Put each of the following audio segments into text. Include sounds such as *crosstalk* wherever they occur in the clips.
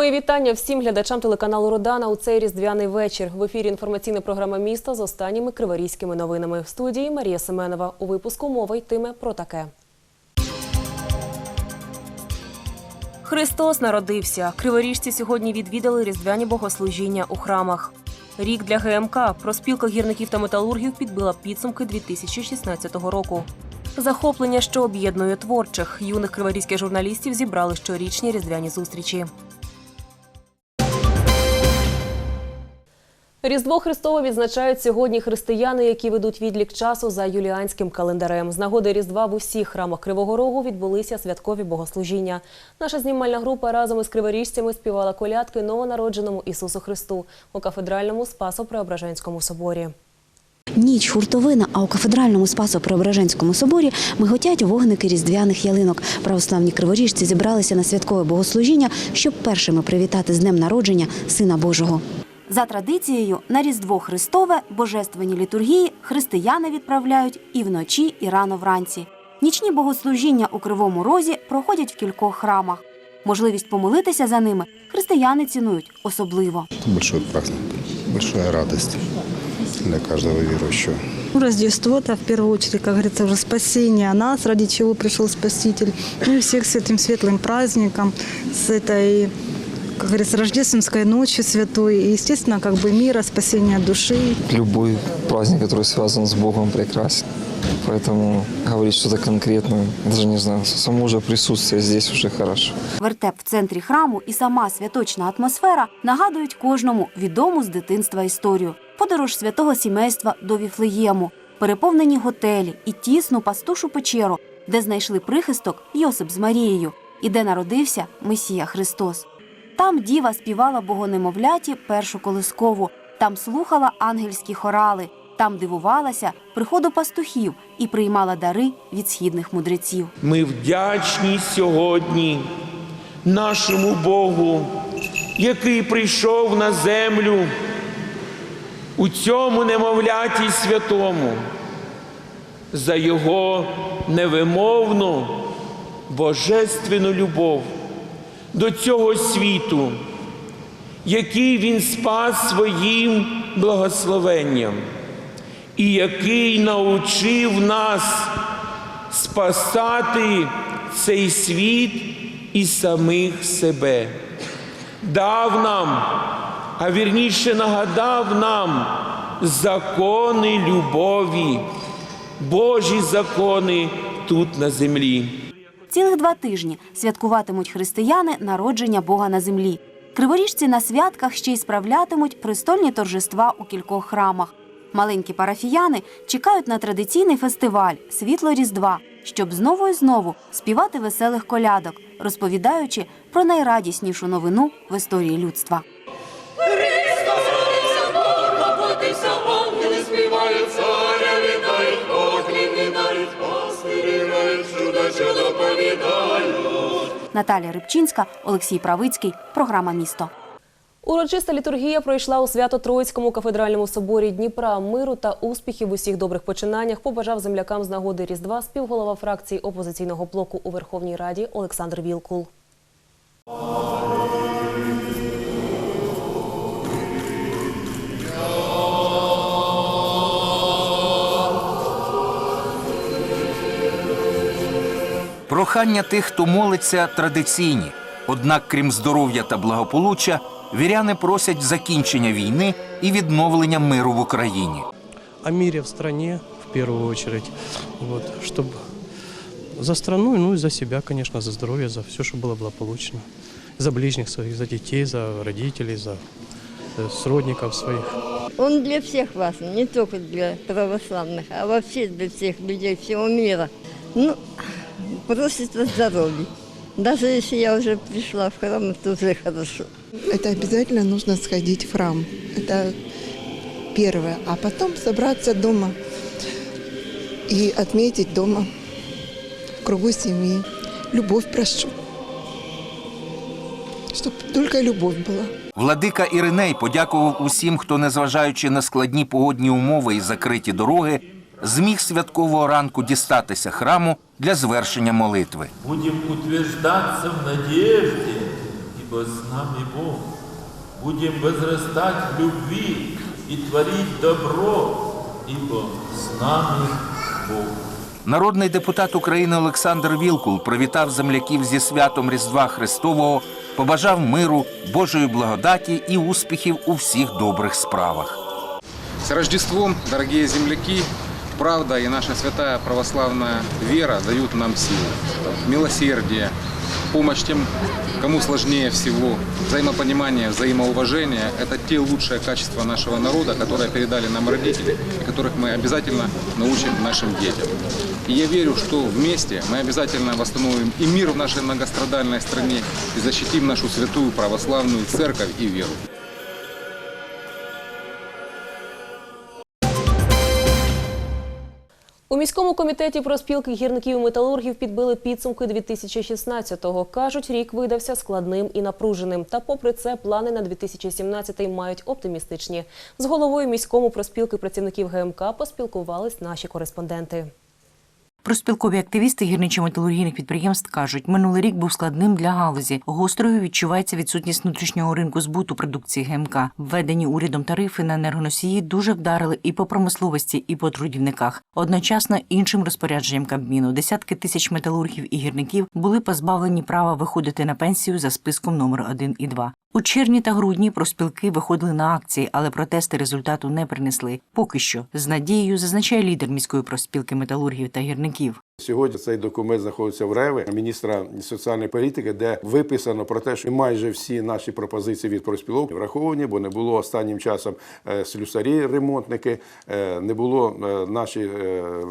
Мої вітання всім глядачам телеканалу Родана у цей різдвяний вечір. В ефірі інформаційна програма міста з останніми криворізькими новинами. В студії Марія Семенова. У випуску мова йтиме про таке. Христос народився. Криворіжці сьогодні відвідали різдвяні богослужіння у храмах. Рік для ГМК проспілка гірників та металургів підбила підсумки 2016 року. Захоплення, що об'єднує творчих юних криворізьких журналістів, зібрали щорічні різдвяні зустрічі. Різдво Христове відзначають сьогодні християни, які ведуть відлік часу за юліанським календарем. З нагоди Різдва в усіх храмах Кривого Рогу відбулися святкові богослужіння. Наша знімальна група разом із криворіжцями співала колядки новонародженому Ісусу Христу у кафедральному Спасо-Преображенському соборі. Ніч хуртовина, а у кафедральному Спасо-Преображенському соборі миготять вогники різдвяних ялинок. Православні криворіжці зібралися на святкове богослужіння, щоб першими привітати з днем народження Сина Божого. За традицією, на Різдво Христове божественні літургії християни відправляють і вночі, і рано вранці. Нічні богослужіння у Кривому Розі проходять в кількох храмах. Можливість помолитися за ними християни цінують особливо. Это большой праздник, большая радость для каждого верующего. Ну, Рождество это в первую очередь, как говорится, уже спасение нас, ради чего пришел Спаситель. Ну и всех с этим светлым праздником, с этой, как говорится, рождественской ночью святой. И, естественно, как бы мира, спасения души. Любой праздник, который связан с Богом, прекрасен. Поэтому говорить что-то конкретное, даже не знаю, само же присутствие здесь уже хорошо. Вертеп в центрі храму і сама святочна атмосфера нагадують кожному відому з дитинства історію. Подорож святого сімейства до Віфлеєму, переповнені готелі і тісну пастушу печеру, де знайшли прихисток Йосип з Марією і де народився Месія Христос. Там діва співала богонемовляті першу колискову, там слухала ангельські хорали, там дивувалася приходу пастухів і приймала дари від східних мудреців. Ми вдячні сьогодні нашому Богу, який прийшов на землю у цьому немовляті святому, за його невимовну божественну любов до цього світу, який він спас своїм благословенням і який навчив нас спасати цей світ і самих себе. Дав нам, а вірніше нагадав нам закони любові, Божі закони тут на землі. Цілих два тижні святкуватимуть християни народження Бога на землі. Криворіжці на святках ще й справлятимуть престольні торжества у кількох храмах. Маленькі парафіяни чекають на традиційний фестиваль Світло Різдва, щоб знову і знову співати веселих колядок, розповідаючи про найрадіснішу новину в історії людства. Наталія Рибчинська, Олексій Правицький, програма Місто. Урочиста літургія пройшла у Свято-Троїцькому кафедральному соборі Дніпра. Миру та успіхів в усіх добрих починаннях побажав землякам з нагоди Різдва співголова фракції опозиційного блоку у Верховній Раді Олександр Вілкул. Прохання тих, хто молиться, традиційні. Однак, крім здоров'я та благополуччя, віряни просять закінчення війни і відновлення миру в Україні. о мире в стране в первую очередь, вот, чтобы за страну, ну и за себя, конечно, за здоровье, за все, что было благополучно, за ближних своих, за детей, за родителей, за э, сродников своих. Он для всех вас, не только для православных, а вообще для всех людей всего мира. Ну, просит о здоровье. Даже если я уже пришла в храм, это уже хорошо. Это обязательно нужно сходить в храм. Это первое. А потом собраться дома и отметить дома в кругу семьи. Любовь прошу. Чтобы только любовь была. Владика Іриней подякував усім, хто, незважаючи на складні погодні умови і закриті дороги, зміг святкового ранку дістатися храму для звершення молитви. Будем утверждаться в надежде и ибо с нами Бог. Будем возрастать в любви и творить добро, ибо с нами Бог. Народний депутат України Олександр Вілкул привітав земляків зі святом Різдва Христового, побажав миру, Божої благодаті і успіхів у всіх добрих справах. С Рождеством, дорогие земляки! Правда и наша святая православная вера дают нам силу, милосердие, помощь тем, кому сложнее всего, взаимопонимание, взаимоуважение – это те лучшие качества нашего народа, которые передали нам родители, и которых мы обязательно научим нашим детям. И я верю, что вместе мы обязательно восстановим и мир в нашей многострадальной стране, и защитим нашу святую православную церковь и веру. У міському комітеті про спілки гірників металургів підбили підсумки 2016-го. Кажуть, рік видався складним і напруженим. Та попри це, плани на 2017-й мають оптимістичні. З головою міському проспілки працівників ГМК поспілкувались наші кореспонденти. Проспілкові активісти гірничо-металургійних підприємств кажуть, минулий рік був складним для галузі. Гострою відчувається відсутність внутрішнього ринку збуту продукції ГМК. Введені урядом тарифи на енергоносії дуже вдарили і по промисловості, і по трудівниках. Одночасно іншим розпорядженням Кабміну десятки тисяч металургів і гірників були позбавлені права виходити на пенсію за списком номер 1 і 2. У червні та грудні проспілки виходили на акції, але протести результату не принесли. Поки що з надією зазначає лідер міської проспілки металургів та гірників. Сьогодні цей документ знаходиться в РЕВИ міністра соціальної політики, де виписано про те, що майже всі наші пропозиції від профспілок враховані, бо не було останнім часом е, слюсарі, ремонтники, е, не було е, наші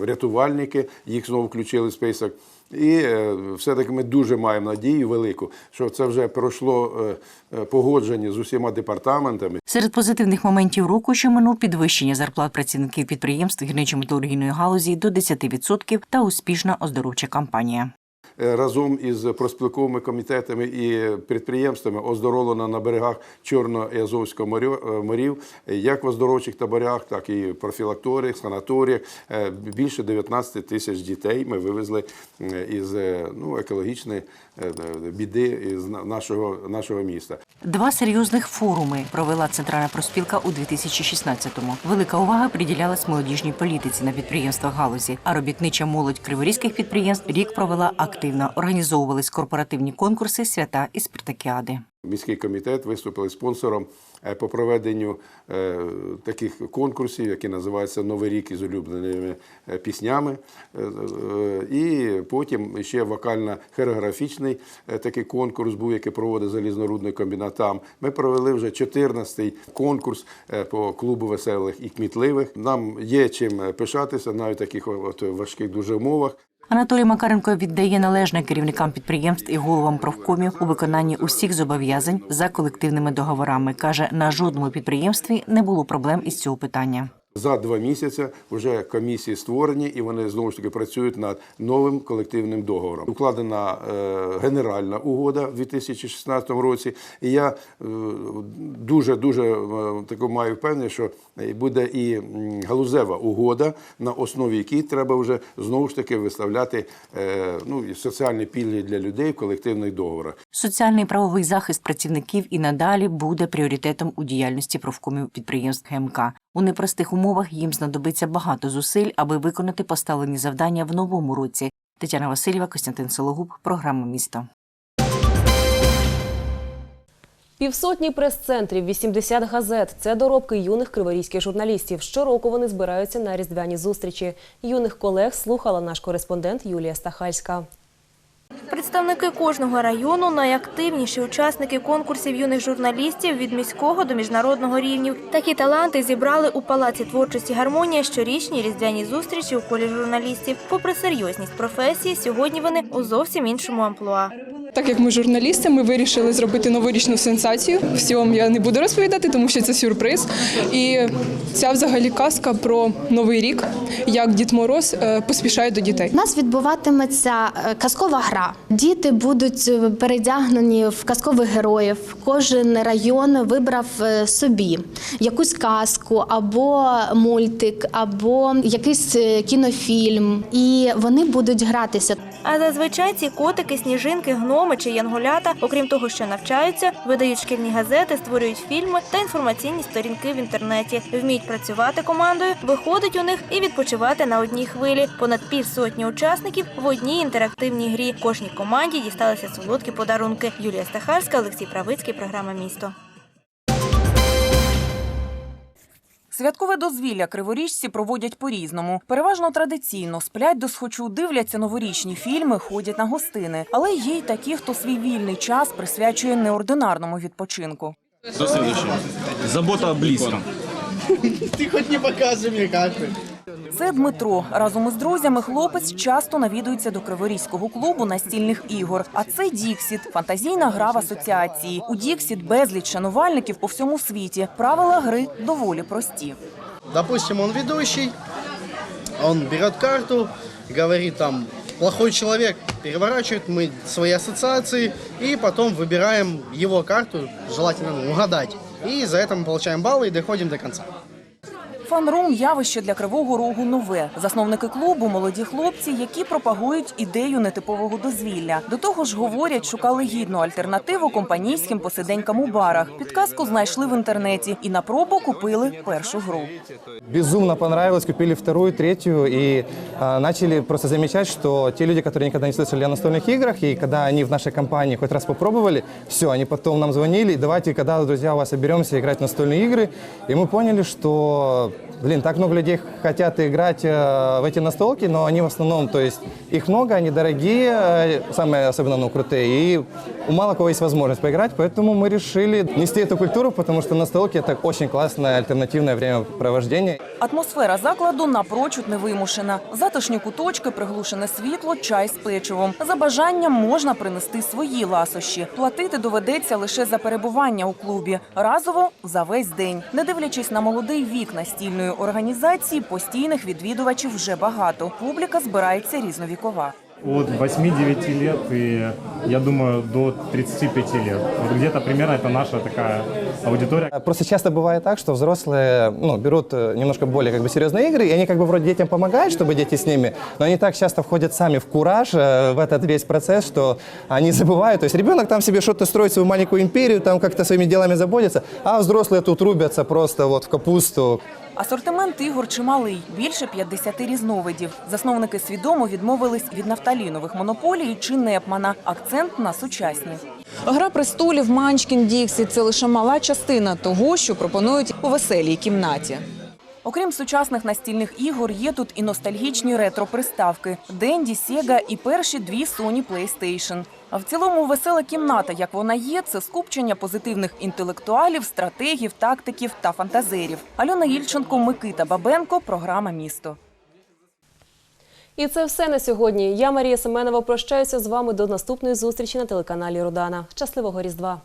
рятувальники, їх знову включили в список. І е, все-таки ми дуже маємо надію велику, що це вже пройшло е, е, погодження з усіма департаментами. Серед позитивних моментів року, що минув підвищення зарплат працівників підприємств гірничо-металургійної галузі до 10% та успішна оздоровча кампанія. Е, разом із проспілковими комітетами і підприємствами оздоровлено на берегах Чорного і Азовського е, морів, як в оздоровчих таборях, так і профілакторіях, санаторіях. Е, Більше 19 тисяч дітей ми вивезли із ну, екологічної біди на- нашого, нашого міста. Два серйозних форуми провела центральна проспілка у 2016-му. Велика увага приділялась молодіжній політиці на підприємствах галузі. А робітнича молодь криворізьких підприємств рік провела активно. Організовувались корпоративні конкурси, свята і спартакіади. Міський комітет виступили спонсором е, по проведенню е, таких конкурсів, які називаються Новий рік із улюбленими е, піснями. І потім ще вокально-хореографічний такий конкурс був, який проводить залізнорудний комбінат там. Ми провели вже 14-й конкурс по клубу веселих і кмітливих. Нам є чим пишатися навіть в таких от важких дуже умовах. Анатолій Макаренко віддає належне керівникам підприємств і головам профкомів у виконанні усіх зобов'язань за колективними договорами. каже, на жодному підприємстві не було проблем із цього питання. За два місяці вже комісії створені, і вони знову ж таки працюють над новим колективним договором. Укладена е, генеральна угода в 2016 році. І я дуже дуже таку маю впевненість, що буде і галузева угода, на основі якій треба вже знову ж таки виставляти е, ну, соціальні пільги для людей в колективних договорах. Соціальний правовий захист працівників і надалі буде пріоритетом у діяльності профкомів підприємств ГМК. У непростих умовах їм знадобиться багато зусиль, аби виконати поставлені завдання в новому році. Тетяна Васильєва, Костянтин Сологуб, програма місто. Півсотні прес-центрів, 80 газет – це доробки юних криворізьких журналістів. Щороку вони збираються на різдвяні зустрічі. Юних колег слухала наш кореспондент Юлія Стахальська. Представники кожного району найактивніші учасники конкурсів юних журналістів від міського до міжнародного рівнів. Такі таланти зібрали у палаці творчості гармонія щорічні різдвяні зустрічі у колі журналістів. Попри серйозність професії, сьогодні вони у зовсім іншому амплуа. Так як ми журналісти, ми вирішили зробити новорічну сенсацію. Всього я не буду розповідати, тому що це сюрприз. І ця взагалі казка про новий рік, як Дід Мороз е, поспішає до дітей. У нас відбуватиметься е, казкова гра. Діти будуть е, передягнені в казкових героїв. Кожен район вибрав е, собі якусь казку або мультик, або якийсь е, кінофільм. І вони будуть гратися. А зазвичай ці котики, сніжинки, гноми чи янголята, окрім того, що навчаються, видають шкільні газети, створюють фільми та інформаційні сторінки в інтернеті. Вміють працювати командою, виходить у них і відпочивати на одній хвилі. Понад півсотні учасників в одній інтерактивній грі. Кожній команді дісталися солодкі подарунки. Юлія Стахарська, Олексій Правицький, програма Місто. Святкове дозвілля криворіжці проводять по-різному. Переважно традиційно сплять до схочу, дивляться новорічні фільми, ходять на гостини. Але є й такі, хто свій вільний час присвячує неординарному відпочинку. До следующего. Забота о близком. Ты хоть не показывай мне, как ты. Це Дмитро. Разом із друзями хлопець часто навідується до Криворізького клубу настільних ігор. А це Діксіт фантазійна гра в асоціації. У Діксіт безліч шанувальників по всьому світі. Правила гри доволі прості. Допустим, он ведущий, он берет карту, говорит там плохой человек, переворачивает мы свои ассоциации и потом выбираем его карту, желательно ну, угадать. И за это мы получаем баллы и доходим до конца. Фан-рум – явище для Кривого Рогу нове. Засновники клубу – молоді хлопці, які пропагують ідею нетипового дозвілля. До того ж, говорять, шукали гідну альтернативу компанійським посиденькам у барах. Підказку знайшли в інтернеті і на пробу купили першу гру. Безумно понравилось, купили вторую, третью и а, начали просто замечать, что те люди, которые никогда не слышали о настольных играх, и когда они в нашей компании хоть раз попробовали, все, они потом нам звонили, давайте, когда, друзья, у вас соберемся играть в настольные игры, и мы поняли, что, блин, так много людей хотят играть э, в эти настолки, но они в основном, то есть их много, они дорогие, э, самые особенно ну, крутые, и у мало кого есть возможность поиграть, поэтому мы решили нести эту культуру, потому что настолки это очень классное альтернативное времяпровождение. Атмосфера закладу напрочуд невимушена. Затишні куточки, приглушене світло, чай з печивом. За бажанням можна принести свої ласощі. Платити доведеться лише за перебування у клубі. Разово за весь день. Не дивлячись на молодий вік настільної організації, постійних відвідувачів вже багато. Публіка збирається різновікова От 8-9 лет и, я думаю, до 35 лет. Вот где-то примерно это наша такая аудитория. Просто часто бывает так, что взрослые ну, берут э, немножко более как бы, серьезные игры, и они как бы вроде детям помогают, чтобы дети с ними, но они так часто входят сами в кураж, э, в этот весь процесс, что они *laughs* забывают. То есть ребенок там себе что-то строит, свою маленькую империю, там как-то своими делами заботится, а взрослые тут рубятся просто вот в капусту. Асортимент ігор чималий, більше 50 різновидів. Засновники свідомо відмовились від нафталінових монополій чи Непмана. Акцент на сучасні. Гра престолів Манчкін Діксі це лише мала частина того, що пропонують у веселій кімнаті. Окрім сучасних настільних ігор, є тут і ностальгічні ретро-приставки Денді, Sega і перші дві Sony PlayStation. А в цілому весела кімната, як вона є, це скупчення позитивних інтелектуалів, стратегів, тактиків та фантазерів. Альона Ільченко, Микита Бабенко, програма Місто. І це все на сьогодні. Я Марія Семенова прощаюся з вами до наступної зустрічі на телеканалі Рудана. Щасливого Різдва!